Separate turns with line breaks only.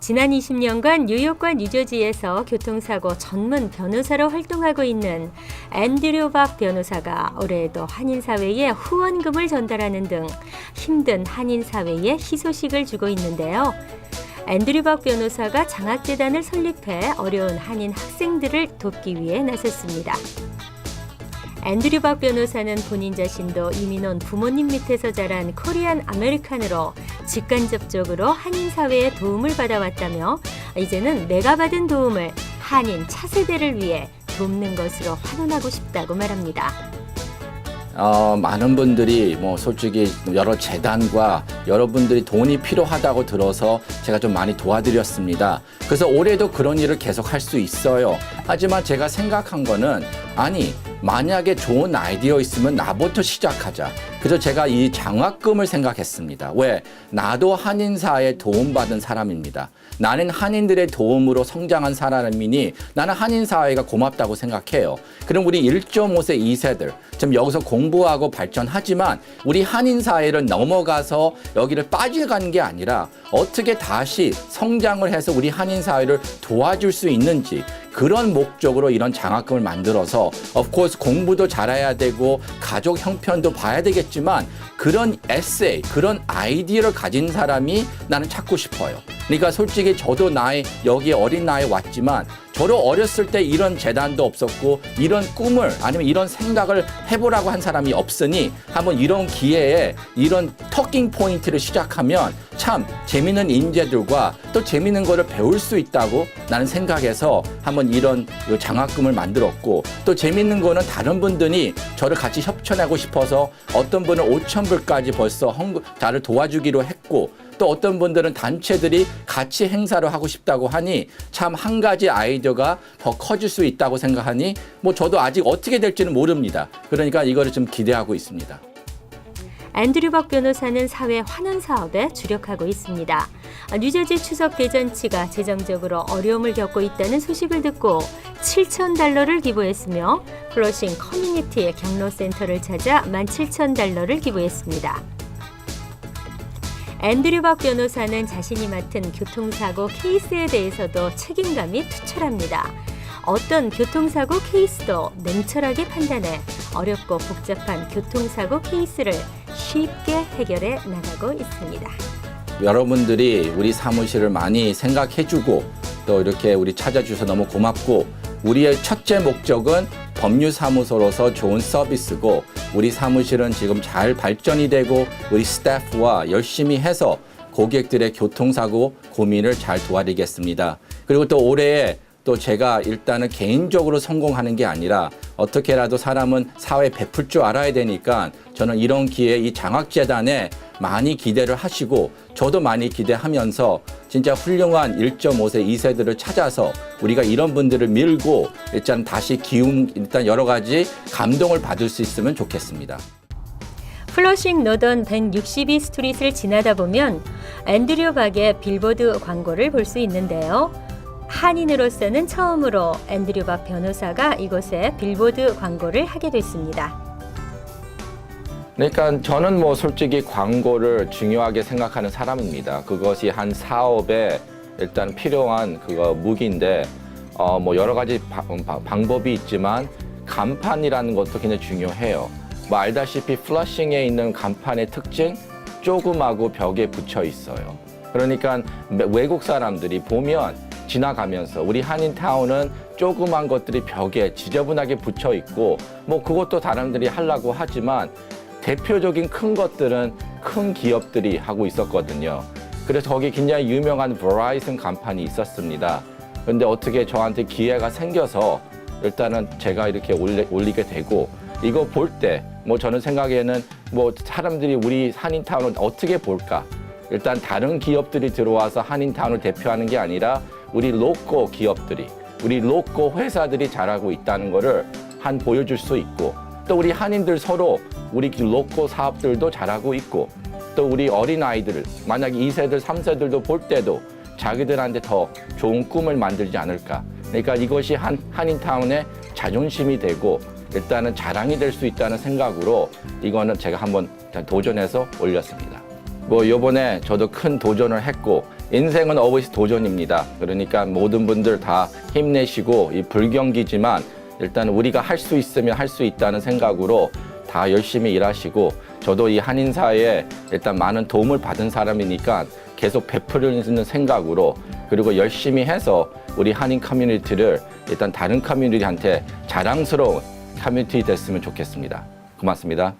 지난 20년간 뉴욕과 뉴저지에서 교통사고 전문 변호사로 활동하고 있는 앤드류 박 변호사가 올해에도 한인사회에 후원금을 전달하는 등 힘든 한인사회에 희소식을 주고 있는데요. 앤드류 박 변호사가 장학재단을 설립해 어려운 한인 학생들을 돕기 위해 나섰습니다. 앤드류 박 변호사는 본인 자신도 이민 온 부모님 밑에서 자란 코리안 아메리칸으로 직간접적으로 한인 사회에 도움을 받아왔다며 이제는 내가 받은 도움을 한인 차세대를 위해 돕는 것으로 환원하고 싶다고 말합니다.
어, 많은 분들이 뭐 솔직히 여러 재단과 여러분들이 돈이 필요하다고 들어서 제가 좀 많이 도와드렸습니다. 그래서 올해도 그런 일을 계속 할 수 있어요. 하지만 제가 생각한 거는 아니 만약에 좋은 아이디어 있으면 나부터 시작하자. 그래서 제가 이 장학금을 생각했습니다. 왜? 나도 한인사에 도움받은 사람입니다. 나는 한인들의 도움으로 성장한 사람이니 나는 한인사회가 고맙다고 생각해요. 그럼 우리 1.5세 2세들, 지금 여기서 공부하고 발전하지만 우리 한인사회를 넘어가서 여기를 빠져간 게 아니라 어떻게 다시 성장을 해서 우리 한인사회를 도와줄 수 있는지 그런 목적으로 이런 장학금을 만들어서 course 공부도 잘해야 되고 가족 형편도 봐야 되겠지만 그런 에세이, 그런 아이디어를 가진 사람이 나는 찾고 싶어요. 그러니까 솔직히 저도 나이 여기 어린 나이에 왔지만 저도 어렸을 때 이런 재단도 없었고 이런 꿈을 아니면 이런 생각을 해보라고 한 사람이 없으니 한번 이런 기회에 이런 터킹 포인트를 시작하면 참 재밌는 인재들과 또 재밌는 거를 배울 수 있다고 나는 생각해서 한번 이런 요 장학금을 만들었고 또 재밌는 거는 다른 분들이 저를 같이 협찬하고 싶어서 어떤 분은 5천 불까지 벌써 나를 도와주기로 했고 또 어떤 분들은 단체들이 같이 행사를 하고 싶다고 하니 참 한 가지 아이디어가 더 커질 수 있다고 생각하니 뭐 저도 아직 어떻게 될지는 모릅니다. 그러니까 이거를 좀 기대하고 있습니다.
앤드류 박 변호사는 사회 환원 사업에 주력하고 있습니다. 뉴저지 추석 대잔치가 재정적으로 어려움을 겪고 있다는 소식을 듣고 7천 달러를 기부했으며 플러싱 커뮤니티 경로센터를 찾아 17,000달러를 기부했습니다. 앤드류 박 변호사는 자신이 맡은 교통사고 케이스에 대해서도 책임감이 투철합니다. 어떤 교통사고 케이스도 냉철하게 판단해 어렵고 복잡한 교통사고 케이스를 쉽게 해결해 나가고 있습니다.
여러분들이 우리 사무실을 많이 생각해주고 또 이렇게 우리 찾아주셔서 너무 고맙고 우리의 첫째 목적은 법률사무소로서 좋은 서비스고 우리 사무실은 지금 잘 발전이 되고 우리 스태프와 열심히 해서 고객들의 교통사고 고민을 잘 도와드리겠습니다. 그리고 또 올해 또 제가 일단은 개인적으로 성공하는 게 아니라 어떻게라도 사람은 사회 베풀 줄 알아야 되니까 저는 이런 기회에 이 장학재단에 많이 기대를 하시고 저도 많이 기대하면서 진짜 훌륭한 1.5세 2세들을 찾아서 우리가 이런 분들을 밀고 일단 다시 기운 일단 여러 가지 감동을 받을 수 있으면 좋겠습니다.
플러싱 노던 162 스트릿을 지나다 보면 앤드류 박의 빌보드 광고를 볼 수 있는데요. 한인으로서는 처음으로 앤드류 박 변호사가 이곳에 빌보드 광고를 하게 됐습니다.
그러니까 저는 뭐 솔직히 광고를 중요하게 생각하는 사람입니다. 그것이 한 사업에 일단 필요한 그거 무기인데 어 뭐 여러 가지 바- 바- 방법이 있지만 간판이라는 것도 굉장히 중요해요. 뭐 알다시피 플러싱에 있는 간판의 특징 조그마고 벽에 붙여 있어요. 그러니까 외국 사람들이 보면 지나가면서 우리 한인타운은 조그만 것들이 벽에 지저분하게 붙여 있고 뭐 그것도 사람들이 하려고 하지만 대표적인 큰 것들은 큰 기업들이 하고 있었거든요. 그래서 거기 굉장히 유명한 버라이슨 간판이 있었습니다. 근데 어떻게 저한테 기회가 생겨서 일단은 제가 이렇게 올리, 올리게 되고 이거 볼 때 뭐 저는 생각에는 뭐 사람들이 우리 한인타운을 어떻게 볼까? 일단 다른 기업들이 들어와서 한인타운을 대표하는 게 아니라 우리 로코 기업들이 우리 로코 회사들이 잘하고 있다는 거를 한 보여줄 수 있고 또 우리 한인들 서로 우리 로코 사업들도 잘하고 있고 또 우리 어린 아이들을 만약 2세들, 3세들도 볼 때도 자기들한테 더 좋은 꿈을 만들지 않을까. 그러니까 이것이 한 한인타운의 자존심이 되고 일단은 자랑이 될 수 있다는 생각으로 이거는 제가 한번 도전해서 올렸습니다. 뭐 요번에 저도 큰 도전을 했고 인생은 always 도전입니다. 그러니까 모든 분들 다 힘내시고 이 불경기지만 일단 우리가 할 수 있으면 할 수 있다는 생각으로 다 열심히 일하시고 저도 이 한인사에 일단 많은 도움을 받은 사람이니까 계속 베풀는 생각으로 그리고 열심히 해서 우리 한인 커뮤니티를 일단 다른 커뮤니티한테 자랑스러운 커뮤니티 됐으면 좋겠습니다. 고맙습니다.